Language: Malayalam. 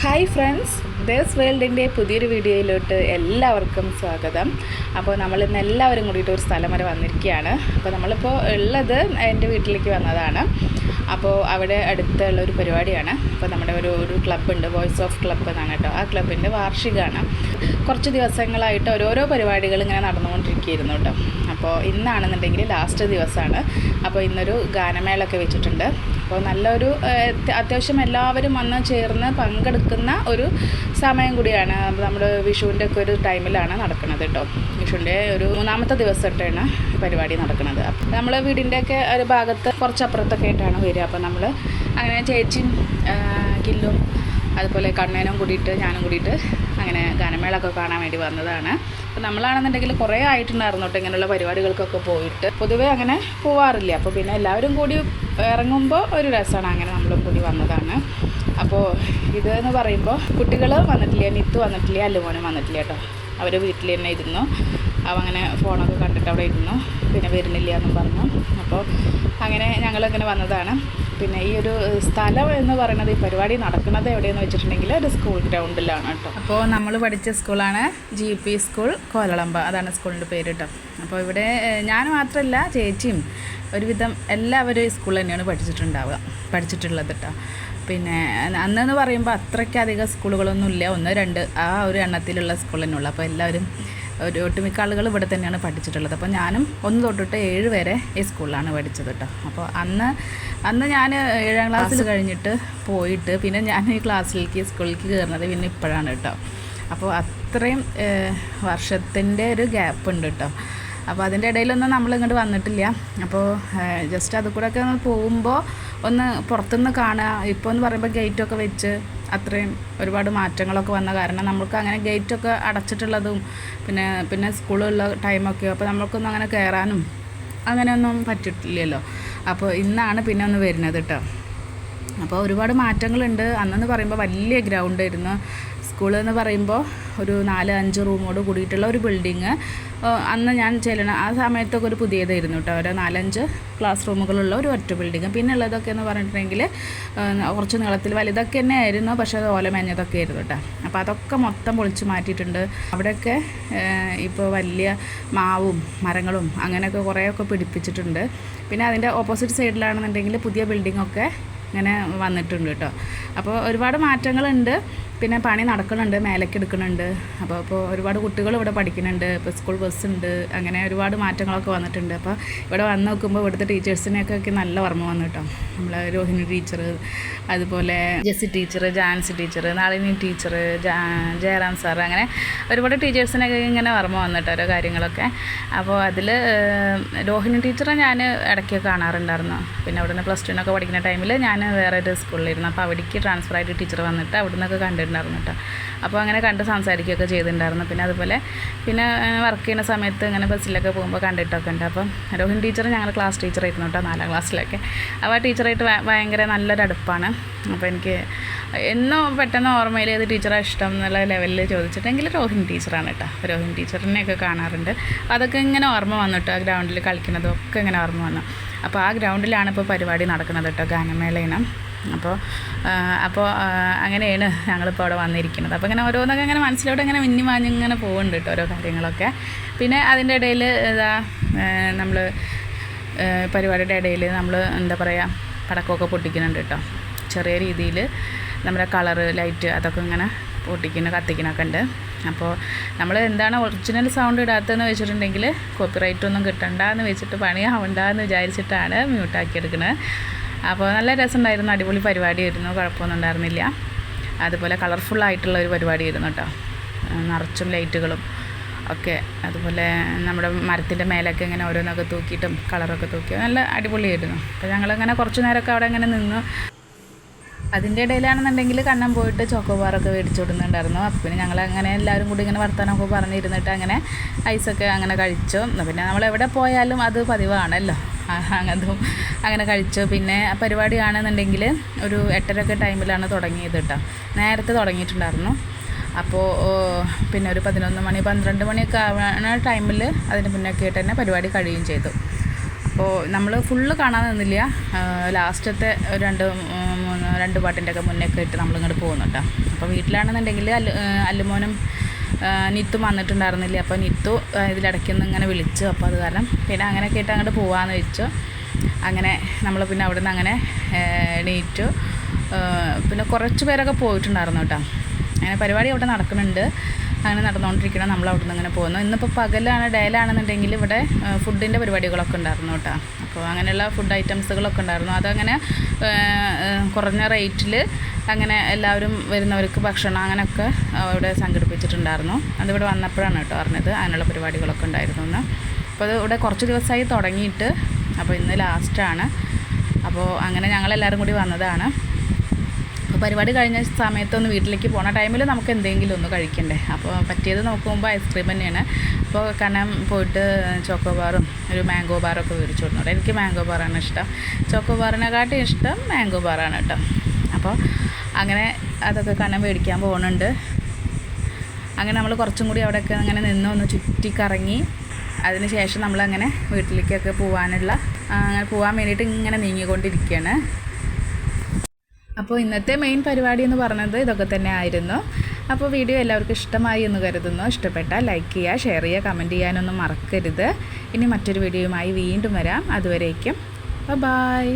ഹായ് ഫ്രണ്ട്സ് ദേസ് വേൾഡിന്റെ പുതിയൊരു വീഡിയോയിലോട്ട് എല്ലാവർക്കും സ്വാഗതം. അപ്പോൾ നമ്മൾ ഇന്ന് എല്ലാവരും കൂടിയിട്ട് ഒരു സ്ഥലം വരെ വന്നിരിക്കുകയാണ്. അപ്പോൾ നമ്മളിപ്പോൾ ഉള്ളത് എന്റെ വീട്ടിലേക്ക് വന്നതാണ്. അപ്പോൾ അവിടെ അടുത്തുള്ള ഒരു പരിപാടിയാണ്. അപ്പോൾ നമ്മുടെ ഒരു ഒരു ക്ലബ്ബുണ്ട് വോയിസ് ഓഫ് ക്ലബ്ബ് എന്നാണ് കേട്ടോ. ആ ക്ലബിന്റെ വാർഷികമാണ്. കുറച്ച് ദിവസങ്ങളായിട്ട് ഓരോരോ പരിപാടികൾ ഇങ്ങനെ നടന്നുകൊണ്ടിരിക്കുകയായിരുന്നു കേട്ടോ. അപ്പോൾ ഇന്നാണെന്നുണ്ടെങ്കിൽ ലാസ്റ്റ് ദിവസമാണ്. അപ്പോൾ ഇന്നൊരു ഗാനമേളൊക്കെ വെച്ചിട്ടുണ്ട്. അപ്പോൾ നല്ലൊരു അത്യാവശ്യം എല്ലാവരും വന്ന് ചേർന്ന് പങ്കെടുക്കുന്ന ഒരു സമയം കൂടിയാണ് നമ്മൾ വിഷുവിന്റെ ഒക്കെ ഒരു ടൈമിലാണ് നടക്കുന്നത് കേട്ടോ. വിഷുവിന്റെ ഒരു മൂന്നാമത്തെ ദിവസമായിട്ടാണ് പരിപാടി നടക്കുന്നത്. നമ്മൾ വീടിന്റെയൊക്കെ ഒരു ഭാഗത്ത് കുറച്ചപ്പുറത്തൊക്കെ ആയിട്ടാണ് വരിക. അപ്പോൾ നമ്മൾ അങ്ങനെ ചേച്ചിയും കില്ലും അതുപോലെ കണ്ണേനും കൂടിയിട്ട് ഞാനും കൂടിയിട്ട് അങ്ങനെ ഗാനമേളൊക്കെ കാണാൻ വേണ്ടി വന്നതാണ്. അപ്പോൾ നമ്മളാണെന്നുണ്ടെങ്കിൽ കുറേ ആയിട്ടുണ്ടായിരുന്നു കേട്ടോ ഇങ്ങനെയുള്ള പരിപാടികൾക്കൊക്കെ പോയിട്ട്. പൊതുവേ അങ്ങനെ പോവാറില്ല. അപ്പോൾ പിന്നെ എല്ലാവരും കൂടി ഇറങ്ങുമ്പോൾ ഒരു രസമാണ് അങ്ങനെ നമ്മളും കൂടി വന്നതാണ്. അപ്പോൾ ഇത് എന്ന് പറയുമ്പോൾ കുട്ടികൾ വന്നിട്ടില്ല നിത്ത് വന്നിട്ടില്ല അല്ലുമോനും വന്നിട്ടില്ല കേട്ടോ. അവർ വീട്ടിൽ തന്നെ ഇരുന്നു. അവ അങ്ങനെ ഫോണൊക്കെ കണ്ടിട്ട് അവിടെ ഇരുന്നു. പിന്നെ വരുന്നില്ല എന്നും പറഞ്ഞു. അപ്പോൾ അങ്ങനെ ഞങ്ങളിങ്ങനെ വന്നതാണ്. പിന്നെ ഈ ഒരു സ്ഥലം എന്ന് പറയുന്നത് ഈ പരിപാടി നടക്കുന്നത് എവിടെയെന്ന് വെച്ചിട്ടുണ്ടെങ്കിൽ ഒരു സ്കൂൾ ഗ്രൗണ്ടിലാണ് കേട്ടോ. അപ്പോൾ നമ്മൾ പഠിച്ച സ്കൂളാണ് ജി പി സ്കൂൾ കോലളമ്പ. അതാണ് സ്കൂളിന്റെ പേര് കേട്ടോ. അപ്പോൾ ഇവിടെ ഞാൻ മാത്രമല്ല ചേച്ചിയും ഒരുവിധം എല്ലാവരും ഈ സ്കൂളിൽ തന്നെയാണ് പഠിച്ചിട്ടുണ്ടാവുക. പഠിച്ചിട്ടുള്ളത് കേട്ടോ. പിന്നെ അന്നെന്ന് പറയുമ്പോൾ അത്രയ്ക്കധികം സ്കൂളുകളൊന്നും ഇല്ല ഒന്ന് രണ്ട് ആ ഒരു എണ്ണത്തിലുള്ള സ്കൂൾ തന്നെയുള്ളൂ. അപ്പോൾ എല്ലാവരും ഒരു ഒട്ടുമിക്ക ആളുകൾ ഇവിടെ തന്നെയാണ് പഠിച്ചിട്ടുള്ളത്. അപ്പോൾ ഞാനും ഒന്ന് തൊട്ടിട്ട് ഏഴ് വരെ ഈ സ്കൂളിലാണ് പഠിച്ചത് കേട്ടോ. അപ്പോൾ അന്ന് അന്ന് ഞാൻ ഏഴാം ക്ലാസ്സിൽ കഴിഞ്ഞിട്ട് പോയിട്ട് പിന്നെ ഞാൻ ഈ ക്ലാസ്സിലേക്ക് സ്കൂളിലേക്ക് കയറുന്നത് പിന്നെ ഇപ്പോഴാണ് കേട്ടോ. അപ്പോൾ അത്രയും വർഷത്തിന്റെ ഒരു ഗ്യാപ്പ് ഉണ്ട് കേട്ടോ. അപ്പോൾ അതിന്റെ ഇടയിലൊന്നും നമ്മൾ ഇങ്ങോട്ട് വന്നിട്ടില്ല. അപ്പോൾ ജസ്റ്റ് അത് കൂടെ ഒക്കെ പോകുമ്പോൾ ഒന്ന് പുറത്തുനിന്ന് കാണുക. ഇപ്പോൾ എന്ന് പറയുമ്പോൾ ഗേറ്റൊക്കെ വെച്ച് അത്രയും ഒരുപാട് മാറ്റങ്ങളൊക്കെ വന്ന കാരണം നമുക്ക് അങ്ങനെ ഗേറ്റൊക്കെ അടച്ചിട്ടുള്ളതും പിന്നെ പിന്നെ സ്കൂളുള്ള ടൈമൊക്കെ അപ്പോൾ നമുക്കൊന്നും അങ്ങനെ കയറാനും അങ്ങനെയൊന്നും പറ്റിയിട്ടില്ലല്ലോ അപ്പോൾ ഇന്നാണ് പിന്നെ ഒന്ന് വരുന്നത് കേട്ടോ അപ്പോൾ ഒരുപാട് മാറ്റങ്ങളുണ്ട്. അന്നെന്ന് പറയുമ്പോൾ വലിയ ഗ്രൗണ്ട് ആയിരുന്നു. സ്കൂൾ എന്ന് പറയുമ്പോൾ ഒരു നാല് അഞ്ച് റൂമോട് കൂടിയിട്ടുള്ള ഒരു ബിൽഡിങ് അന്ന് ഞാൻ ചെല്ലണ ആ സമയത്തൊക്കെ ഒരു പുതിയതായിരുന്നു കേട്ടോ ഒരു നാലഞ്ച് ക്ലാസ് റൂമുകളുള്ള ഒരു ഒറ്റ ബിൽഡിങ് പിന്നെ ഉള്ളതൊക്കെ എന്ന് പറഞ്ഞിട്ടുണ്ടെങ്കിൽ കുറച്ച് നീളത്തിൽ വലുതൊക്കെ തന്നെ ആയിരുന്നു പക്ഷേ അത് ഓലമേഞ്ഞതൊക്കെ ആയിരുന്നു കേട്ടോ അപ്പോൾ അതൊക്കെ മൊത്തം പൊളിച്ച് മാറ്റിയിട്ടുണ്ട്. അവിടെയൊക്കെ ഇപ്പോൾ വലിയ മാവും മരങ്ങളും അങ്ങനെയൊക്കെ കുറേയൊക്കെ പിടിപ്പിച്ചിട്ടുണ്ട്. പിന്നെ അതിന്റെ ഓപ്പോസിറ്റ് സൈഡിലാണെന്നുണ്ടെങ്കിൽ പുതിയ ബിൽഡിങ്ങൊക്കെ ഇങ്ങനെ വന്നിട്ടുണ്ട് കേട്ടോ അപ്പോൾ ഒരുപാട് മാറ്റങ്ങളുണ്ട്. പിന്നെ പണി നടക്കുന്നുണ്ട് മേലേക്ക് എടുക്കുന്നുണ്ട്. അപ്പോൾ ഇപ്പോൾ ഒരുപാട് കുട്ടികൾ ഇവിടെ പഠിക്കുന്നുണ്ട് ഇപ്പോൾ സ്കൂൾ ബസ് ഉണ്ട് അങ്ങനെ ഒരുപാട് മാറ്റങ്ങളൊക്കെ വന്നിട്ടുണ്ട്. അപ്പോൾ ഇവിടെ വന്ന് നോക്കുമ്പോൾ ഇവിടുത്തെ ടീച്ചേഴ്സിനെയൊക്കെ നല്ല ഓർമ്മ വന്നു കേട്ടോ. നമ്മൾ രോഹിണി ടീച്ചർ അതുപോലെ Jessy teacher Jancy teacher Nalini teacher Jayaram sir അങ്ങനെ ഒരുപാട് ടീച്ചേഴ്സിനൊക്കെ ഇങ്ങനെ ഓർമ്മ വന്നിട്ട് ഓരോ കാര്യങ്ങളൊക്കെ. അപ്പോൾ അതിൽ രോഹിണി ടീച്ചറെ ഞാൻ ഇടയ്ക്ക് കാണാറുണ്ടായിരുന്നു. പിന്നെ അവിടുന്ന് പ്ലസ് ടുവിനൊക്കെ പഠിക്കുന്ന ടൈമിൽ ഞാൻ വേറെ ഒരു സ്കൂളിലിരുന്നു. അപ്പോൾ അവിടേക്ക് ട്രാൻസ്ഫർ ആയിട്ട് ടീച്ചർ വന്നിട്ട് അവിടെ നിന്നൊക്കെ കണ്ടിട്ടുണ്ടായിരുന്നു കേട്ടോ. അപ്പോൾ അങ്ങനെ കണ്ട് സംസാരിക്കുകയൊക്കെ ചെയ്തിട്ടുണ്ടായിരുന്നു. പിന്നെ അതുപോലെ പിന്നെ വർക്ക് ചെയ്യുന്ന സമയത്ത് ഇങ്ങനെ ബസ്സിലൊക്കെ പോകുമ്പോൾ കണ്ടിട്ടൊക്കെ ഉണ്ട്. അപ്പം രോഹിൻ ടീച്ചർ ഞങ്ങൾ ക്ലാസ് ടീച്ചറായിരുന്നു കേട്ടോ നാലാം ക്ലാസ്സിലൊക്കെ അപ്പോൾ ആ ടീച്ചറായിട്ട് ഭയങ്കര നല്ലൊരു അടുപ്പാണ്. അപ്പോൾ എനിക്ക് എന്നോ പെട്ടെന്ന് ഓർമ്മയിൽ ഏത് ടീച്ചറാണ് ഇഷ്ടം എന്നുള്ള ലെവലിൽ ചോദിച്ചിട്ടെങ്കിൽ രോഹിൻ ടീച്ചറാണ് കേട്ടോ. രോഹിൻ ടീച്ചറിനെയൊക്കെ കാണാറുണ്ട്. അതൊക്കെ ഇങ്ങനെ ഓർമ്മ വന്നു കേട്ടോ ആ ഗ്രൗണ്ടിൽ കളിക്കുന്നതും ഒക്കെ ഇങ്ങനെ ഓർമ്മ വന്നു. അപ്പോൾ ആ ഗ്രൗണ്ടിലാണ് ഇപ്പോൾ പരിപാടി നടക്കുന്നത് കേട്ടോ ഗാനമേളയിനം. അപ്പോൾ അപ്പോൾ അങ്ങനെയാണ് ഞങ്ങളിപ്പോൾ അവിടെ വന്നിരിക്കുന്നത്. അപ്പോൾ ഇങ്ങനെ ഓരോന്നൊക്കെ ഇങ്ങനെ മനസ്സിലോട്ട് ഇങ്ങനെ മിന്നി മാഞ്ഞ് ഇങ്ങനെ പോകുന്നുണ്ട് കേട്ടോ ഓരോ കാര്യങ്ങളൊക്കെ. പിന്നെ അതിന്റെ ഇടയിൽ ഇതാ നമ്മൾ പരിപാടിയുടെ ഇടയിൽ നമ്മൾ എന്താ പറയുക പടക്കമൊക്കെ പൊട്ടിക്കുന്നുണ്ട് കേട്ടോ. ചെറിയ രീതിയിൽ നമ്മുടെ കളറ് ലൈറ്റ് അതൊക്കെ ഇങ്ങനെ പൊട്ടിക്കുന്ന കത്തിക്കുന്നൊക്കെ ഉണ്ട്. അപ്പോൾ നമ്മൾ എന്താണ് ഒറിജിനൽ സൗണ്ട് ഇടാത്തതെന്ന് വെച്ചിട്ടുണ്ടെങ്കിൽ കോപ്പിറൈറ്റ് ഒന്നും കിട്ടണ്ട എന്ന് വെച്ചിട്ട് പണി ആവണ്ട എന്ന് വിചാരിച്ചിട്ടാണ് മ്യൂട്ടാക്കി എടുക്കുന്നത് അപ്പോൾ നല്ല രസമുണ്ടായിരുന്നു അടിപൊളി പരിപാടിയായിരുന്നു കുഴപ്പമൊന്നും ഉണ്ടായിരുന്നില്ല. അതുപോലെ കളർഫുള്ളായിട്ടുള്ള ഒരു പരിപാടിയായിരുന്നു കേട്ടോ. നിറച്ചും ലൈറ്റുകളും ഒക്കെ. അതുപോലെ നമ്മുടെ മരത്തിന്റെ മേലൊക്കെ ഇങ്ങനെ ഓരോന്നൊക്കെ തൂക്കിയിട്ടും കളറൊക്കെ തൂക്കി. നല്ല അടിപൊളിയായിരുന്നു. അപ്പോൾ ഞങ്ങളിങ്ങനെ കുറച്ച് നേരമൊക്കെ അവിടെ ഇങ്ങനെ നിന്നു. അതിന്റെ ഇടയിലാണെന്നുണ്ടെങ്കിൽ കണ്ണം പോയിട്ട് ചോക്കോബാറൊക്കെ മേടിച്ചു കൊടുക്കുന്നുണ്ടായിരുന്നു. അപ്പോൾ പിന്നെ ഞങ്ങൾ അങ്ങനെ എല്ലാവരും കൂടി ഇങ്ങനെ വർത്തമാനമൊക്കെ പറഞ്ഞിരുന്നിട്ട് അങ്ങനെ ഐസൊക്കെ അങ്ങനെ കഴിച്ചു. പിന്നെ നമ്മൾ എവിടെ പോയാലും അത് പതിവാണല്ലോ. അതും അങ്ങനെ കഴിച്ചു. പിന്നെ ആ പരിപാടിയാണെന്നുണ്ടെങ്കിൽ ഒരു എട്ടരൊക്കെ ടൈമിലാണ് തുടങ്ങിയത് കേട്ടോ. നേരത്തെ തുടങ്ങിയിട്ടുണ്ടായിരുന്നു. അപ്പോൾ പിന്നെ ഒരു പതിനൊന്ന് മണി പന്ത്രണ്ട് മണിയൊക്കെ ആവുന്ന ടൈമിൽ അതിന് ആയിട്ട് തന്നെ പരിപാടി കഴിയുകയും ചെയ്തു. അപ്പോൾ നമ്മൾ ഫുള്ള് കാണാൻ നിന്നില്ല. ലാസ്റ്റത്തെ രണ്ട് മൂന്ന് രണ്ട് പാട്ടിന്റെ ഒക്കെ മുന്നേ ഒക്കെ ഇട്ട് നമ്മളിങ്ങോട്ട് പോകുന്നുണ്ടോ. അപ്പോൾ വീട്ടിലാണെന്നുണ്ടെങ്കിൽ അല്ലു അല്ലുമോനും നിത്തും വന്നിട്ടുണ്ടായിരുന്നില്ലേ? അപ്പോൾ നിത്തു ഇതിലിടയ്ക്ക് നിന്ന് ഇങ്ങനെ വിളിച്ചു. അപ്പോൾ അത് കാരണം പിന്നെ അങ്ങനെ കേട്ട് അങ്ങോട്ട് പോകാമെന്ന് വെച്ചു. അങ്ങനെ നമ്മൾ പിന്നെ അവിടെ നിന്ന് അങ്ങനെ എണീറ്റു. പിന്നെ കുറച്ച് പേരൊക്കെ പോയിട്ടുണ്ടായിരുന്നു കേട്ടോ. അങ്ങനെ പരിപാടി അവിടെ നടക്കുന്നുണ്ട്. അങ്ങനെ നടന്നുകൊണ്ടിരിക്കണം നമ്മൾ അവിടെ നിന്ന് അങ്ങനെ പോകുന്നു. ഇന്നിപ്പോൾ പകലാണ് ഡേലാണെന്നുണ്ടെങ്കിൽ ഇവിടെ ഫുഡിന്റെ പരിപാടികളൊക്കെ ഉണ്ടായിരുന്നു കേട്ടോ. അപ്പോൾ അങ്ങനെയുള്ള ഫുഡ് ഐറ്റംസുകളൊക്കെ ഉണ്ടായിരുന്നു. അതങ്ങനെ കുറഞ്ഞ റേറ്റിൽ അങ്ങനെ എല്ലാവരും വരുന്നവർക്ക് ഭക്ഷണം അങ്ങനെയൊക്കെ അവിടെ സംഘടിപ്പിച്ചിട്ടുണ്ടായിരുന്നു. അതിവിടെ വന്നപ്പോഴാണ് കേട്ടോ അറിഞ്ഞത് അങ്ങനെയുള്ള പരിപാടികളൊക്കെ ഉണ്ടായിരുന്നു എന്ന്. അപ്പോൾ അത് ഇവിടെ കുറച്ച് ദിവസമായി തുടങ്ങിയിട്ട് അപ്പോൾ ഇന്ന് ലാസ്റ്റാണ് അപ്പോൾ അങ്ങനെ ഞങ്ങളെല്ലാവരും കൂടി വന്നതാണ്. അപ്പോൾ പരിപാടി കഴിഞ്ഞ സമയത്തൊന്ന് വീട്ടിലേക്ക് പോണ ടൈമിൽ നമുക്ക് എന്തെങ്കിലും ഒന്ന് കഴിക്കണ്ടേ? അപ്പോൾ പറ്റിയത് നോക്കുമ്പോൾ ഐസ്ക്രീം തന്നെയാണ്. അപ്പോൾ കനം പോയിട്ട് ചോക്കോ ബാറും ഒരു മാംഗോ ബാറൊക്കെ മേടിച്ചു കൊടുത്തു എനിക്ക് മാംഗോ ബാറാണ് ഇഷ്ടം. ചോക്കോ ബാറിനെക്കാട്ടും ഇഷ്ടം മാംഗോ ബാറാണ് കേട്ടോ. അപ്പോൾ അങ്ങനെ അതൊക്കെ കനം മേടിക്കാൻ പോകുന്നുണ്ട് അങ്ങനെ നമ്മൾ കുറച്ചും കൂടി അവിടെയൊക്കെ അങ്ങനെ നിന്ന് ഒന്ന് ചുറ്റിക്കറങ്ങി അതിന് ശേഷം നമ്മളങ്ങനെ വീട്ടിലേക്കൊക്കെ പോകാനുള്ള അങ്ങനെ പോകാൻ വേണ്ടിയിട്ട് ഇങ്ങനെ നീങ്ങിക്കൊണ്ടിരിക്കുകയാണ് അപ്പോൾ ഇന്നത്തെ മെയിൻ പരിപാടി എന്ന് പറഞ്ഞത് ഇതൊക്കെ തന്നെ ആയിരുന്നു. അപ്പോൾ വീഡിയോ എല്ലാവർക്കും ഇഷ്ടമായി എന്ന് കരുതുന്നു. ഇഷ്ടപ്പെട്ടാൽ ലൈക്ക് ചെയ്യുക ഷെയർ ചെയ്യുക കമന്റ് ചെയ്യാനൊന്നും മറക്കരുത്. ഇനി മറ്റൊരു വീഡിയോയുമായി വീണ്ടും വരാം. അതുവരേക്കും ബൈ